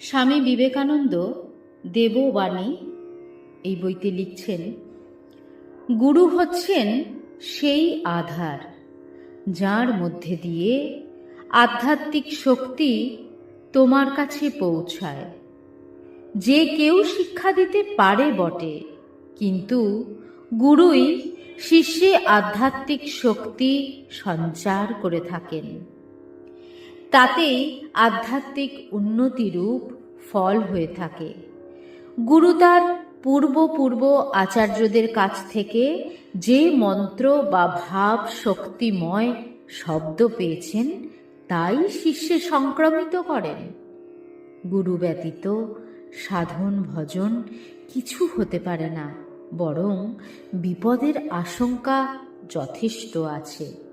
স্বামী বিবেকানন্দ দেববাণী এই বইতে লিখছেন, গুরু হচ্ছেন সেই আধার যার মধ্যে দিয়ে আধ্যাত্মিক শক্তি তোমার কাছে পৌঁছায়। যে কেউ শিক্ষা দিতে পারে বটে, কিন্তু গুরুই শিষ্যে আধ্যাত্মিক শক্তি সঞ্চার করে থাকেন। তাতেই আধ্যাত্মিক উন্নতিরূপ ফল হয়ে থাকে। গুরু তার পূর্ব পূর্ব আচার্যদের কাছ থেকে যে মন্ত্র বা ভাব শক্তিময় শব্দ পেয়েছেন, তাই শিষ্যে সংক্রমিত করেন। গুরু ব্যতীত সাধন ভজন কিছু হতে পারে না, বরং বিপদের আশঙ্কা যথেষ্ট আছে।